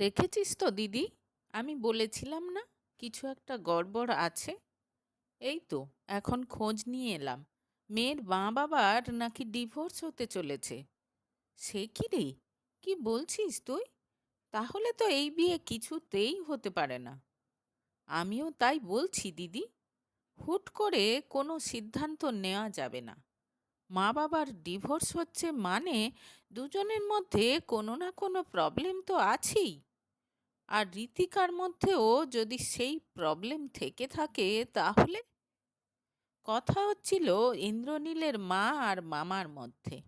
দেখেছিস তো, দিদি? আমি বলেছিলাম না, কিছু একটা গড়বড় আছে? এই তো, এখন খোঁজ নিয়ে এলাম। মেয়ের মা বাবার নাকি ডিভোর্স হতে চলেছে। সে কি রে? কি বলছিস তুই? তাহলে তো এই বিয়ে কিছুতেই হতে পারে না। আমিও তাই বলছি, দিদি। হুট করে কোনো সিদ্ধান্ত নেওয়া যাবে না। মা বাবার ডিভোর্স হচ্ছে মানে দুজনের মধ্যে কোনো না কোনো প্রবলেম তো আছেই। আর ঋতিকার মধ্যেও যদি সেই প্রবলেম থেকে থাকে, তাহলে? কথা হচ্ছিল ইন্দ্রনীলের মা আর মামার মধ্যে।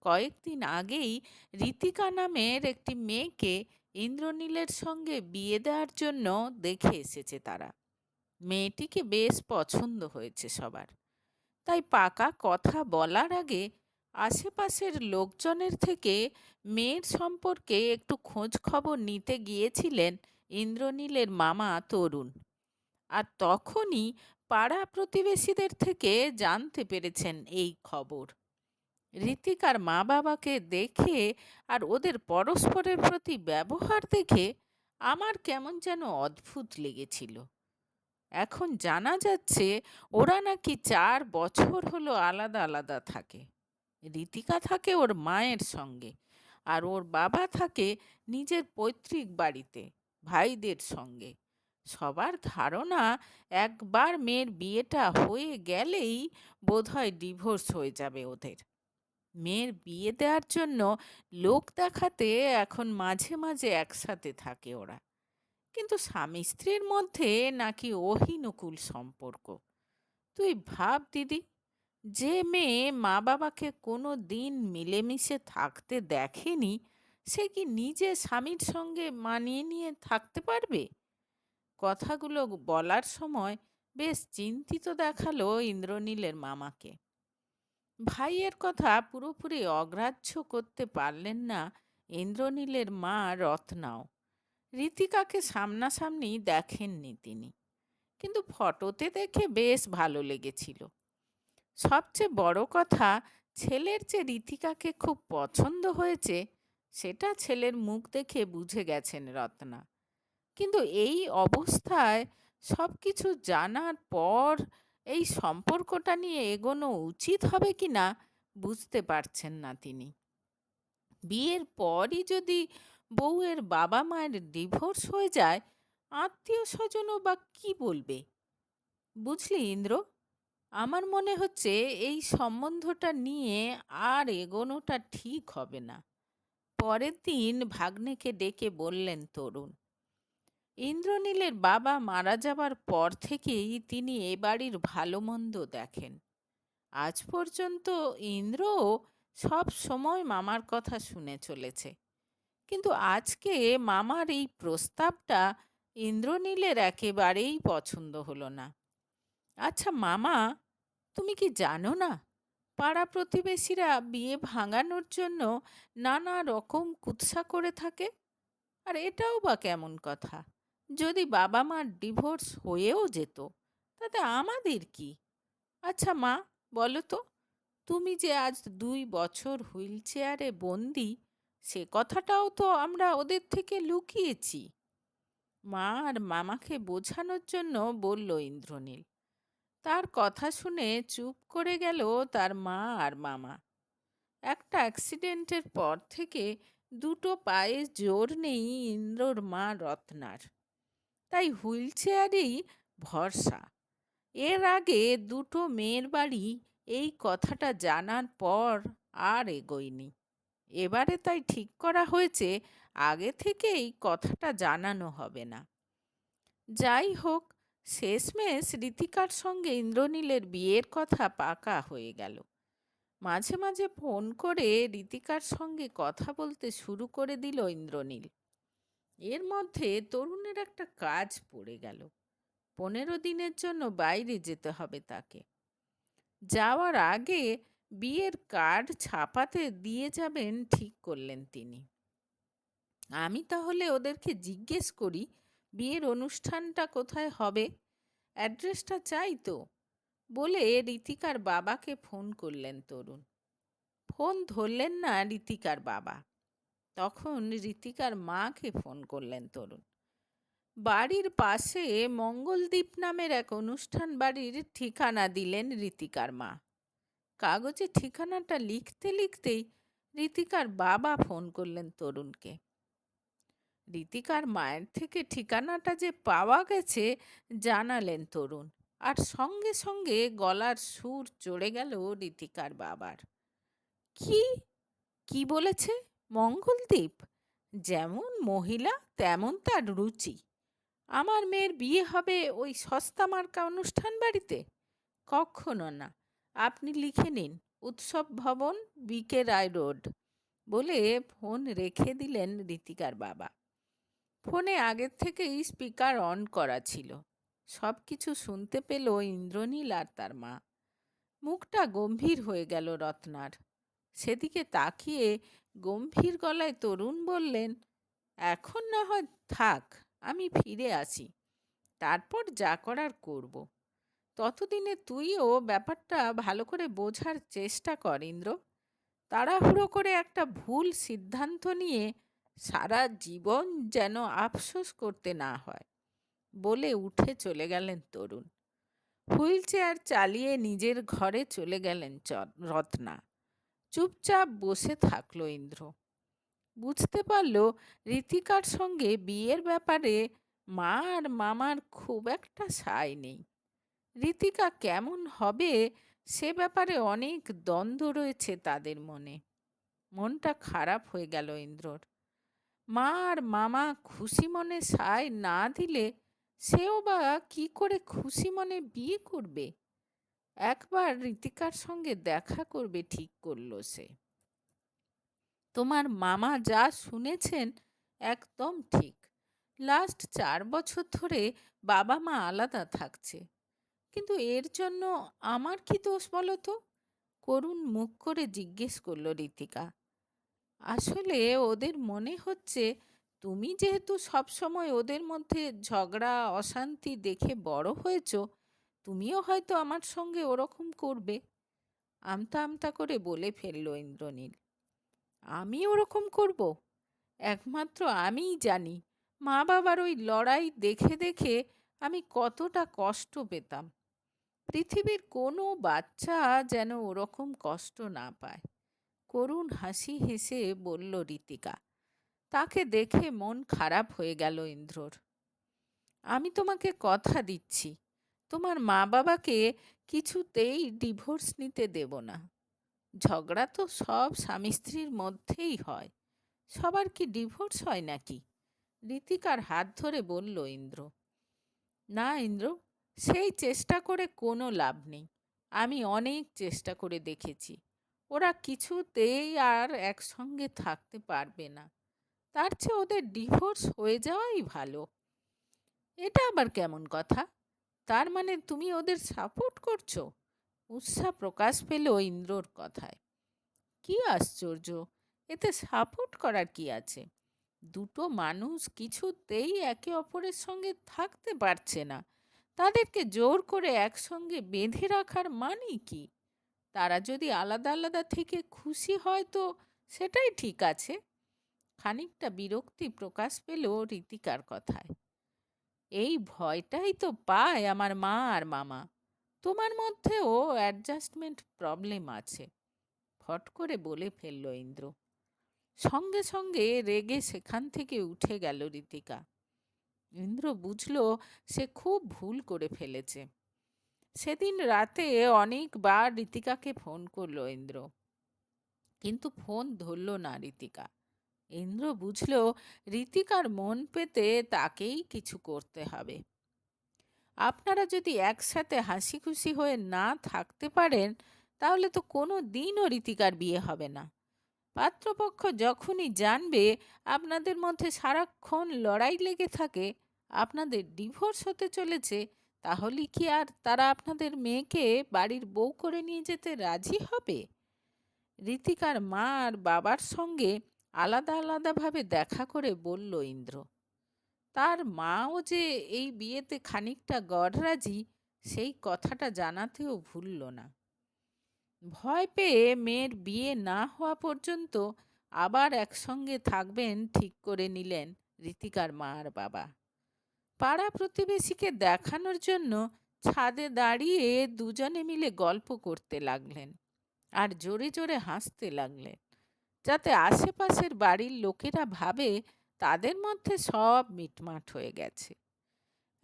কয়েকদিন আগেই ঋতিকা নামের একটি মেয়েকে ইন্দ্রনীলের সঙ্গে বিয়ে দেওয়ার জন্য দেখে এসেছে তারা। মেয়েটিকে বেশ পছন্দ হয়েছে সবার। তাই পাকা কথা বলার আগে আশেপাশের লোকজনের থেকে মেয়ের সম্পর্কে একটু খোঁজ খবর নিতে গিয়েছিলেন ইন্দ্রনীলের মামা তরুণ। আর তখনই পাড়া প্রতিবেশীদের থেকে জানতে পেরেছেন এই খবর। ঋতিকার মা বাবাকে দেখে আর ওদের পরস্পরের প্রতি ব্যবহার দেখে আমার কেমন যেন অদ্ভুত লেগেছিল। এখন জানা যাচ্ছে ওরা নাকি চার বছর হলো আলাদা আলাদা থাকে। ঋতিকা থাকে ওর মায়ের সঙ্গে আর ওর বাবা থাকে নিজের পৈতৃক বাড়িতে, ভাইদের সঙ্গে। সবার ধারণা একবার মেয়ের বিয়েটা হয়ে গেলেই বোধহয় ডিভোর্স হয়ে যাবে ওদের। মেয়ের বিয়ে দেওয়ার জন্য লোক দেখাতে এখন মাঝে মাঝে একসাথে থাকে ওরা। কিন্তু স্বামী স্ত্রীর মধ্যে নাকি অহিনুকুল সম্পর্ক। তুই ভাব দিদি যে মেয়ে মা বাবাকে কোনো দিন মিলেমিশে থাকতে দেখেনি, সে কি নিজে স্বামীর সঙ্গে মানিয়ে নিয়ে থাকতে পারবে? কথাগুলো বলার সময় বেশ চিন্তিত দেখাল ইন্দ্রনীলের মামাকে। ভাইয়ের কথা পুরোপুরি অগ্রাহ্য করতে পারলেন না ইন্দ্রনীলের মা রত্নাও। ঋতিকাকে সামনাসামনি দেখেননি তিনি। কিন্তু ফটোতে দেখে বেশ ভালো লেগেছিল। সবচেয়ে বড় কথা, ছেলের যে রীতিকাকে খুব পছন্দ হয়েছে, সেটা ছেলের মুখ দেখে বুঝে গেছেন রত্না। কিন্তু এই অবস্থায় সব কিছু জানার পর এই সম্পর্কটা নিয়ে এগোনো উচিত হবে কি না বুঝতে পারছেন না তিনি। বিয়ের পরই যদি বউয়ের বাবা মায়ের ডিভোর্স হয়ে যায় আত্মীয় স্বজনও বা কি বলবে? বুঝলি ইন্দ্র? আমার মনে হচ্ছে এই সম্বন্ধটা নিয়ে আর এগোনোটা ঠিক হবে না। পরের দিন ভাগ্নেকে ডেকে বললেন তরুণ, ইন্দ্রনীলের বাবা মারা যাবার পর থেকেই তিনি এ বাড়ির ভালো মন্দ দেখেন। আজ পর্যন্ত ইন্দ্রও সব সময় মামার কথা শুনে চলেছে। কিন্তু আজকে মামার এই প্রস্তাবটা ইন্দ্রনীলের একেবারেই পছন্দ হলো না। আচ্ছা মামা, তুমি কি জানো না? পাড়া প্রতিবেশীরা বিয়ে ভাঙানোর জন্য নানা রকম কুৎসা করে থাকে? আর এটাও বা কেমন কথা? যদি বাবা মার ডিভোর্স হয়েও যেত, তাতে আমাদের কি? আচ্ছা মা, বলো তো, তুমি যে আজ দুই বছর হুইল চেয়ারে বন্দি, সে কথাটাও তো আমরা ওদের থেকে লুকিয়েছি। মা আর মামাকে বোঝানোর জন্য বলল ইন্দ্রনীল তার কথা শুনে চুপ করে গেল তার মা আর মামা। একটা অ্যাক্সিডেন্টের পর থেকে দুটো পায়ে জোর নেই ইন্দ্রর মা রত্নার। তাই হুইল চেয়ারেই ভরসা। এর আগে দুটো মেয়ের বাড়ি এই কথাটা জানার পর আর এগোয়নি। এবারে তাই ঠিক করা হয়েছে, আগে থেকেই কথাটা জানানো হবে না। যাই হোক শেষমেশ ঋতিকার সঙ্গে ইন্দ্রনীলের বিয়ের কথা পাকা হয়ে গেল। মাঝে মাঝে ফোন করে ঋতিকার সঙ্গে কথা বলতে শুরু করে দিল ইন্দ্রনীল। এর মধ্যে তরুণের একটা কাজ পড়ে গেল। পনেরো দিনের জন্য বাইরে যেতে হবে তাকে। যাওয়ার আগে বিয়ের কার্ড ছাপাতে দিয়ে যাবেন ঠিক করলেন তিনি। আমি তাহলে ওদেরকে জিজ্ঞেস করি বিয়ের অনুষ্ঠানটা কোথায় হবে? অ্যাড্রেসটা চাই তো। বলে ঋতিকার বাবাকে ফোন করলেন তরুণ। ফোন ধরলেন না ঋতিকার বাবা। তখন ঋতিকার মাকে ফোন করলেন তরুণ। বাড়ির পাশে মঙ্গলদ্বীপ নামের এক অনুষ্ঠান বাড়ির ঠিকানা দিলেন ঋতিকার মা। কাগজে ঠিকানাটা লিখতে লিখতেই ঋতিকার বাবা ফোন করলেন তরুণকে। ঋতিকার মায়ের থেকে ঠিকানাটা যে পাওয়া গেছে জানালেন তরুণ। আর সঙ্গে সঙ্গে গলার সুর চড়ে গেল ঋতিকার বাবার। কি? কি বলেছে? মঙ্গলদ্বীপ যেমন মহিলা, তেমন তার রুচি। আমার মেয়ের বিয়ে হবে ওই সস্তা মার্কা অনুষ্ঠান বাড়িতে? কখনো না। আপনি লিখে নিন, উৎসব ভবন, বিকে রায় রোড বলে ফোন রেখে দিলেন ঋতিকার বাবা। ফোনে আগের থেকেই স্পিকার অন করা ছিল। সব কিছু শুনতে পেল ইন্দ্রনীল আর তার মা। মুখটা গম্ভীর হয়ে গেল রত্নার। সেদিকে তাকিয়ে গম্ভীর গলায় তরুণ বললেন, এখন না হয় থাক, আমি ফিরে আসি। তারপর যা করার করব। ততদিনে তুইও ব্যাপারটা ভালো করে বোঝার চেষ্টা কর ইন্দ্র। তাড়াহুড়ো করে একটা ভুল সিদ্ধান্ত নিয়ে সারা জীবন যেন আফসোস করতে না হয় বলে উঠে চলে গেলেন তরুণ। হুইল চেয়ার চালিয়ে নিজের ঘরে চলে গেলেন রত্না। চুপচাপ বসে থাকল ইন্দ্র। বুঝতে পারল ঋতিকার সঙ্গে বিয়ের ব্যাপারে মা আর মামার খুব একটা সায় নেই। ঋতিকা কেমন হবে সে ব্যাপারে অনেক দ্বন্দ্ব রয়েছে তাদের মনে। মনটা খারাপ হয়ে গেল ইন্দ্রর। মা আর মামা খুশি মনে সায় না দিলে সেও বা কি করে খুশি মনে বিয়ে করবে? একবার ঋতিকার সঙ্গে দেখা করবে ঠিক করল সে। তোমার মামা যা শুনেছেন একদম ঠিক। লাস্ট চার বছর ধরে বাবা মা আলাদা থাকছে। কিন্তু এর জন্য আমার কি দোষ বলো তো? করুণ মুখ করে জিজ্ঞেস করল ঋতিকা আসলে ওদের মনে হচ্ছে তুমি যেহেতু সবসময় ওদের মধ্যে ঝগড়া, অশান্তি দেখে বড় হয়েছ, তুমিও হয়তো আমার সঙ্গে ওরকম করবে। আমতা আমতা করে বলে ফেলল ইন্দ্রনীল। আমি ওরকম করব? একমাত্র আমিই জানি। মা বাবার ওই লড়াই দেখে দেখে আমি কতটা কষ্ট পেতাম। পৃথিবীর কোনো বাচ্চা যেন ওরকম কষ্ট না পায়। করুণ হাসি হেসে বলল ঋতিকা তাকে দেখে মন খারাপ হয়ে গেল ইন্দ্রর। আমি তোমাকে কথা দিচ্ছি। তোমার মা বাবাকে কিছুতেই ডিভোর্স নিতে দেব না। ঝগড়া তো সব স্বামী স্ত্রীর মধ্যেই হয়। সবার কি ডিভোর্স হয় নাকি? ঋতিকার হাত ধরে বলল ইন্দ্র, না ইন্দ্র, সেই চেষ্টা করে কোনো লাভ নেই। আমি অনেক চেষ্টা করে দেখেছি। ওরা কিছুতেই আর একসঙ্গে থাকতে পারবে না। তার চেয়ে ওদের ডিভোর্স হয়ে যাওয়াই ভালো। এটা আবার কেমন কথা? তার মানে তুমি ওদের সাপোর্ট করছ? উৎসাহ প্রকাশ পেল ইন্দ্রর কথায়। কি আশ্চর্য! এতে সাপোর্ট করার কি আছে? দুটো মানুষ কিছুতেই একে অপরের সঙ্গে থাকতে পারছে না। তাদেরকে জোর করে একসঙ্গে বেঁধে রাখার মানে কি? তারা যদি আলাদা আলাদা থেকে খুশি হয় তো সেটাই ঠিক আছে। খানিকটা বিরক্তি প্রকাশ পেল রীতিকার কথায়। এই ভয়টাই তো পায় আমার মা আর মামা। তোমার মধ্যেও অ্যাডজাস্টমেন্ট প্রবলেম আছে। ফট করে বলে ফেলল ইন্দ্র। সঙ্গে সঙ্গে রেগে সেখান থেকে উঠে গেল রীতিকা। ইন্দ্র বুঝল সে খুব ভুল করে ফেলেছে। সেদিন রাতে অনেকবার রীতিকাকে ফোন করল ইন্দ্র। কিন্তু ফোন ধরল না রীতিকা। ইন্দ্র বুঝল রীতিকার মন পেতে তাকেই কিছু করতে হবে। আপনারা যদি একসাথে হাসি খুশি হয়ে না থাকতে পারেন, তাহলে তো কোনো দিনও রীতিকার বিয়ে হবে না। পাত্রপক্ষ যখনই জানবে আপনাদের মধ্যে সারাক্ষণ লড়াই লেগে থাকে, আপনাদের ডিভোর্স হতে চলেছে তাহলে কি আর তারা আপনাদের মেয়েকে বাড়ির বউ করে নিয়ে যেতে রাজি হবে? রীতিকার মা আর বাবার সঙ্গে আলাদা আলাদাভাবে দেখা করে বলল ইন্দ্র, তার মাও যে এই বিয়েতে খানিকটা গড়রাজি, সেই কথাটা জানাতেও ভুলল না। ভয় পেয়ে মেয়ের বিয়ে না হওয়া পর্যন্ত আবার একসঙ্গে থাকবেন ঠিক করে নিলেন ঋতিকার মা আর বাবা। পাড়া প্রতিবেশীকে দেখানোর জন্য ছাদে দাঁড়িয়ে দুজনে মিলে গল্প করতে লাগলেন আর জোরে জোরে হাসতে লাগলেন, যাতে আশেপাশের বাড়ির লোকেরা ভাবে তাদের মধ্যে সব মিটমাট হয়ে গেছে।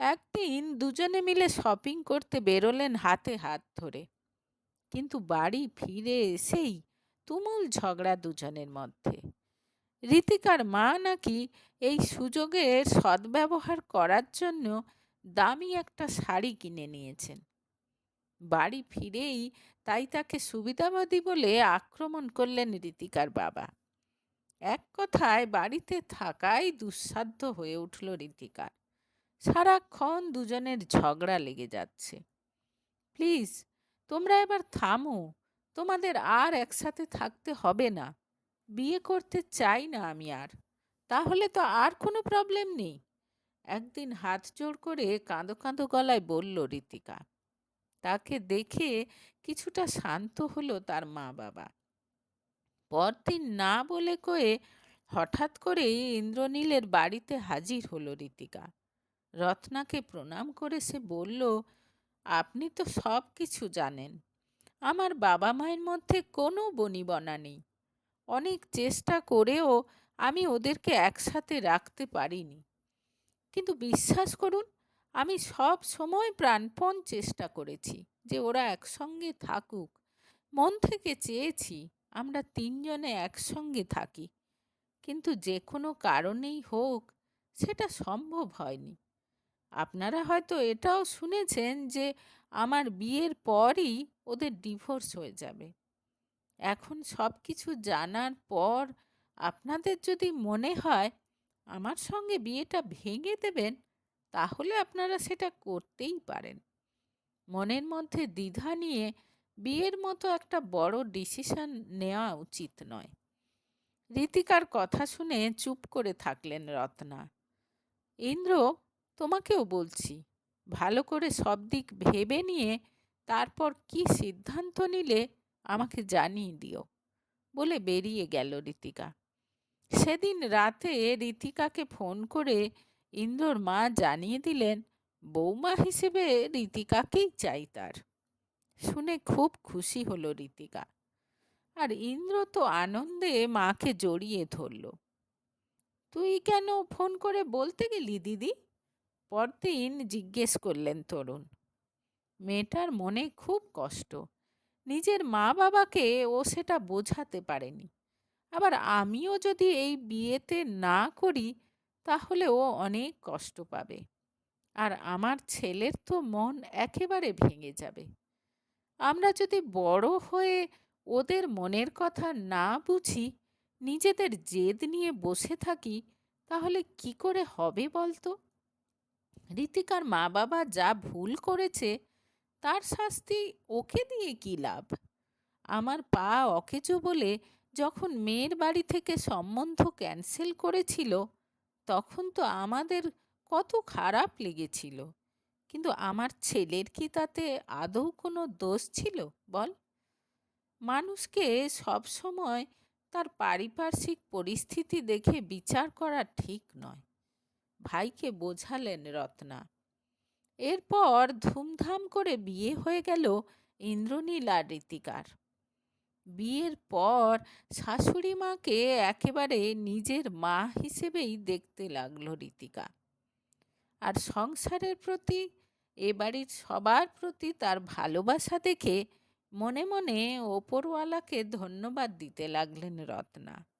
একদিন দুজনে মিলে শপিং করতে বেরোলেন হাতে হাত ধরে, কিন্তু বাড়ি ফিরে এসেই তুমুল ঝগড়া দুজনের মধ্যে। ঋতিকার মা নাকি এই সুযোগের সদ্ব্যবহার করার জন্য দামি একটা শাড়ি কিনে নিয়েছেন। বাড়ি ফিরেই তাই তাকে সুবিধাবাদী বলে আক্রমণ করলেন ঋতিকার বাবা। এক কথায় বাড়িতে থাকাই দুঃসাধ্য হয়ে উঠল ঋতিকার সারাক্ষণ দুজনের ঝগড়া লেগে যাচ্ছে। প্লিজ, তোমরা এবার থামো। তোমাদের আর একসাথে থাকতে হবে না। বিয়ে করতে চাই না আমি আর। তাহলে তো আর কোনো প্রবলেম নেই। একদিন হাত জোড় করে কাঁদো কাঁদো গলায় বলল ঋতিকা তাকে দেখে কিছুটা শান্ত হলো তার মা বাবা। পরদিন না বলে কয়ে হঠাৎ করেই ইন্দ্রনীলের বাড়িতে হাজির হলো ঋতিকা রত্নাকে প্রণাম করে সে বলল, আপনি তো সব কিছু জানেন। আমার বাবা মায়ের মধ্যে কোনো বনিবনা নেই। অনেক চেষ্টা করেও আমি ওদেরকে একসাথে রাখতে পারিনি। কিন্তু বিশ্বাস করুন, আমি সব সময় প্রাণপণ চেষ্টা করেছি যে ওরা একসঙ্গে থাকুক। মন থেকে চেয়েছি আমরা তিনজনে একসঙ্গে থাকি। কিন্তু যে কোনো কারণেই হোক, সেটা সম্ভব হয়নি। আপনারা হয়তো এটাও শুনেছেন যে আমার বিয়ের পরই ওদের ডিভোর্স হয়ে যাবে। এখন সব কিছু জানার পর আপনাদের যদি মনে হয় আমার সঙ্গে বিয়েটা ভেঙে দেবেন, তাহলে আপনারা সেটা করতেই পারেন। মনের মধ্যে দ্বিধা নিয়ে বিয়ের মতো একটা বড় ডিসিশন নেওয়া উচিত নয়। রীতিকার কথা শুনে চুপ করে থাকলেন রত্না। ইন্দ্র, তোমাকেও বলছি, ভালো করে সব দিক ভেবে নিয়ে তারপর কি সিদ্ধান্ত নিলে আমাকে জানিয়ে দিও। বলে বেরিয়ে গেল ঋতিকা সেদিন রাতে ঋতিকাকে ফোন করে ইন্দ্রর মা জানিয়ে দিলেন, বৌমা হিসেবে ঋতিকাকেই চাই তার। শুনে খুব খুশি হলো ঋতিকা আর ইন্দ্র তো আনন্দে মাকে জড়িয়ে ধরল। তুই কেন ফোন করে বলতে গেলি দিদি? পরদিন জিজ্ঞেস করলেন তরুণ। মেয়েটার মনে খুব কষ্ট। নিজের মা বাবাকে ও সেটা বোঝাতে পারেনি। আবার আমিও যদি এই বিয়েতে না করি, তাহলে ও অনেক কষ্ট পাবে। আর আমার ছেলের তো মন একেবারে ভেঙে যাবে। আমরা যদি বড় হয়ে ওদের মনের কথা না বুঝি, নিজেদের জেদ নিয়ে বসে থাকি, তাহলে কি করে হবে বলতো? ঋতিকার মা বাবা যা ভুল করেছে তার শাস্তি ওকে দিয়ে কি লাভ? আমার পা অকেজো বলে যখন মেয়ের বাড়ি থেকে সম্বন্ধ ক্যান্সেল করেছিল, তখন তো আমাদের কত খারাপ লেগেছিল। কিন্তু আমার ছেলের কি তাতে আদৌ কোনো দোষ ছিল, বল? মানুষকে সবসময় তার পারিপার্শ্বিক পরিস্থিতি দেখে বিচার করা ঠিক নয়। ভাইকে বোঝালেন রত্না। এরপর ধুমধাম করে বিয়ে হয়ে গেল ইন্দ্রনীল আর ঋতিকার। বিয়ের পর শাশুড়ি মাকে একেবারে নিজের মা হিসেবেই দেখতে লাগল ঋতিকা। আর সংসারের প্রতি, এ বাড়ির সবার প্রতি তার ভালোবাসা দেখে মনে মনে ওপরওয়ালাকে ধন্যবাদ দিতে লাগলেন রত্না।